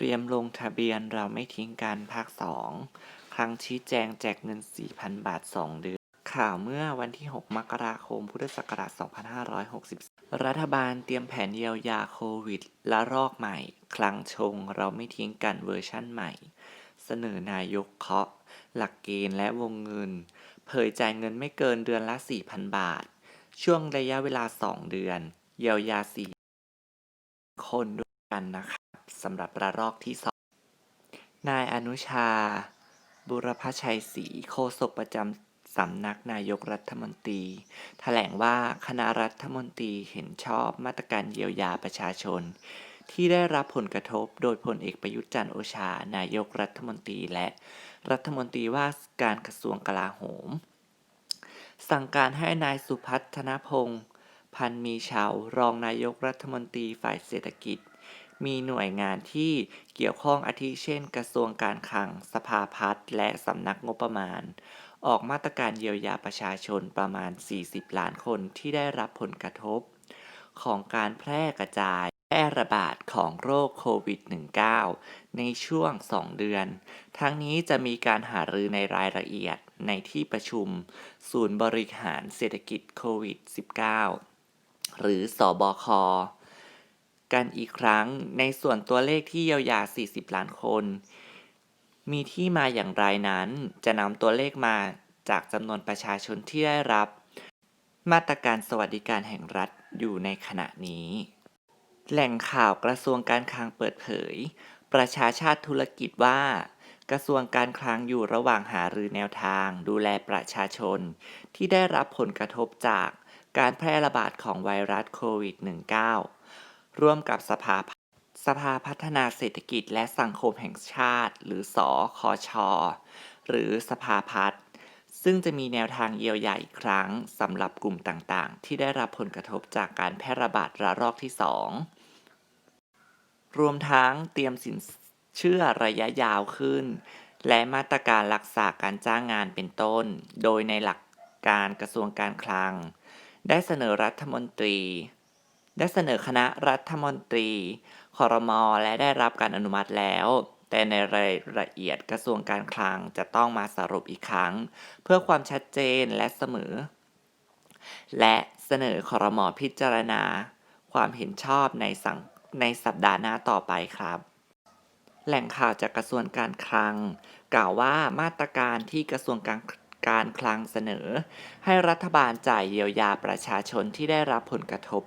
เตรียมลงทะเบียนเราไม่ทิ้งกันภาคสองครั้งชี้แจงแจกเงิน 4,000 บาท 2 เดือน ข่าวเมื่อวันที่ 6 มกราคม พุทธศักราช 2560 รัฐบาลเตรียมแผนเยียวยาโควิดและรอกใหม่ คลังชงเราไม่ทิ้งกันเวอร์ชั่นใหม่ เสนอนายกเคาะ หลักเกณฑ์และวงเงิน เผยจ่ายเงินไม่เกินเดือนละ 4,000 บาท ช่วงระยะเวลา 2 เดือน เยียวยา 4 คนด้วยกันนะครับ สำหรับระลอกที่2นายอนุชา บุรพชัยศรีโฆษกประจำสำนักนายกรัฐมนตรีแถลงว่าคณะรัฐมนตรีเห็นชอบมาตรการเยียวยาประชาชน ที่ได้รับผลกระทบโดยพลเอกประยุทธ์จันทร์โอชา นายกรัฐมนตรีและรัฐมนตรีว่าการกระทรวงกลาโหม สั่งการให้นายสุพัฒนพงศ์พันมีชาวรองนายกรัฐมนตรีฝ่ายเศรษฐกิจ มีหน่วยงานที่เกี่ยวข้องอาทิเช่น กระทรวงการคลัง สภาพัฒน์ และสำนักงบประมาณ ออกมาตรการเยียวยาประชาชนประมาณ 40 ล้านคนที่ได้รับผลกระทบ ของการแพร่กระจายแพร่ระบาดของโรคโควิด -19 ในช่วง 2 เดือน ทั้งนี้จะมีการหารือในรายละเอียดในที่ประชุม ศูนย์บริหารเศรษฐกิจโควิด -19 หรือสอบค กันอีกครั้งในส่วนตัวเลขที่เยียวยา 40 ล้านคน มีที่มาอย่างไรนั้นจะนำตัวเลขมาจากจำนวนประชาชนที่ได้รับ มาตรการสวัสดิการแห่งรัฐอยู่ในขณะนี้ แหล่งข่าวกระทรวงการคลังเปิดเผย ประชาชาติธุรกิจว่า กระทรวงการคลังอยู่ระหว่างหารือแนวทาง ดูแลประชาชน ที่ได้รับผลกระทบจากการแพร่ระบาดของไวรัสโควิด -19 ร่วมกับสภาสภาพัฒนาเศรษฐกิจและสังคมแห่งชาติ หรือสอคอชอหรือสภาพัฒน์ซึ่งจะมีแนวทางเยียวยาอีกครั้งสำหรับกลุ่มต่างๆ ที่ได้รับผลกระทบจากการแพร่ระบาดระลอกที่ 2 รวมทั้งเตรียมสินเชื่อระยะยาวขึ้น และมาตรการรักษาการจ้างงานเป็นต้น โดยในหลักการกระทรวงการคลัง ได้เสนอรัฐมนตรี ได้เสนอคณะรัฐมนตรีคอรมอและได้รับการอนุมัติแล้ว แต่ในรายละเอียดกระทรวงการคลังจะต้องมาสรุปอีกครั้ง เพื่อความชัดเจนและเสมอ และเสนอคอรมอพิจารณา ความเห็นชอบในสังในสัปดาห์หน้าต่อไปครับ แหล่งข่าวจากกระทรวงการคลัง กล่าวว่ามาตรการที่กระทรวงการการคลังเสนอ ให้รัฐบาลจ่ายเยียวยาประชาชนที่ได้รับผลกระทบ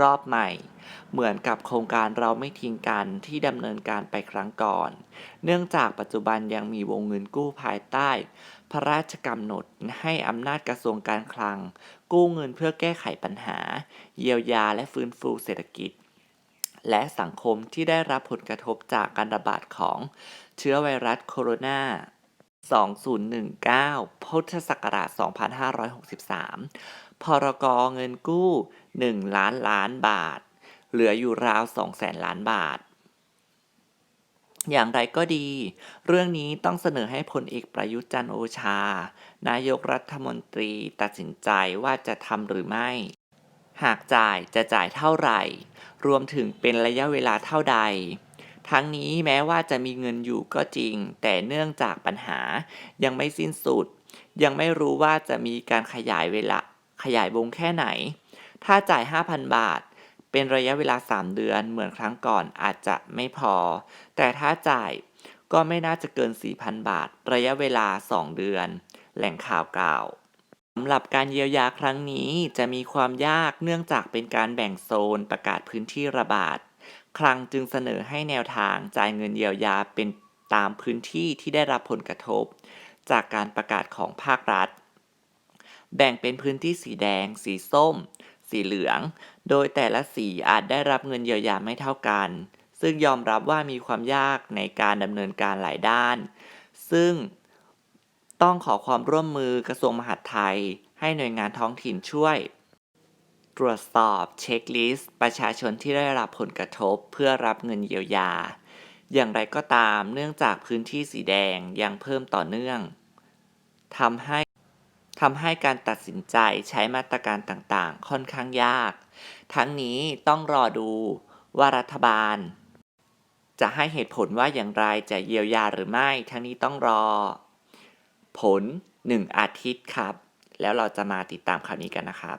รอบใหม่ เหมือนกับโครงการเราไม่ทิ้งกันที่ดำเนินการไปครั้งก่อน เนื่องจากปัจจุบันยังมีวงเงินกู้ภายใต้ พระราชกำหนดให้อำนาจกระทรวงการคลัง กู้เงินเพื่อแก้ไขปัญหา เยียวยาและฟื้นฟูเศรษฐกิจ และสังคมที่ได้รับผลกระทบจากการระบาดของเชื้อไวรัสโคโรนา2019 พุทธศักราช 2563 พรกรเงินกู้ 1 ล้านล้านบาท เหลืออยู่ราว2แสนล้านบาท อย่างไรก็ดี เรื่องนี้ต้องเสนอให้พลเอกประยุทธ์จันโอชา นายกรัฐมนตรีตัดสินใจว่าจะทำหรือไม่ หากจ่ายจะจ่ายเท่าไหร่ รวมถึงเป็นระยะเวลาเท่าใดทั้งนี้แม้ว่าจะมีเงินอยู่ก็จริง แต่เนื่องจากปัญหายังไม่สิ้นสุด ยังไม่รู้ว่าจะมีการขยายเวลา ขยายวงแค่ไหน ถ้าจ่าย 5,000 บาท เป็นระยะเวลา 3 เดือนเหมือนครั้งก่อนอาจจะไม่พอ แต่ถ้าจ่ายก็ไม่น่าจะเกิน 4,000 บาท ระยะเวลา 2 เดือน แหล่งข่าวกล่าวสำหรับการเยียวยาครั้งนี้จะมีความยากเนื่องจากเป็นการแบ่งโซนประกาศพื้นที่ระบาด คลังจึงเสนอให้แนวทางจ่ายเงินเยียวยาเป็นตามพื้นที่ที่ได้รับผลกระทบ จากการประกาศของภาครัฐ แบ่งเป็นพื้นที่สีแดง สีส้ม สีเหลือง โดยแต่ละสีอาจได้รับเงินเยียวยาไม่เท่ากัน ซึ่งยอมรับว่ามีความยากในการดำเนินการหลายด้าน ซึ่งต้องขอความร่วมมือกระทรวงมหาดไทย ให้หน่วยงานท้องถิ่นช่วย ตรวจสอบเช็คลิสต์ ประชาชนที่ได้รับผลกระทบเพื่อรับเงินเยียวยา อย่างไรก็ตามเนื่องจากพื้นที่สีแดงยังเพิ่มต่อเนื่องทำให้ ทำให้การตัดสินใจใช้มาตรการต่างๆ ค่อนข้างยาก ทั้งนี้ต้องรอดูว่ารัฐบาล จะให้เหตุผลว่าอย่างไรจะเยียวยาหรือไม่ ทั้งนี้ต้องรอ ผล 1 อาทิตย์ครับ แล้วเราจะมาติดตามข่าวนี้กันนะครับ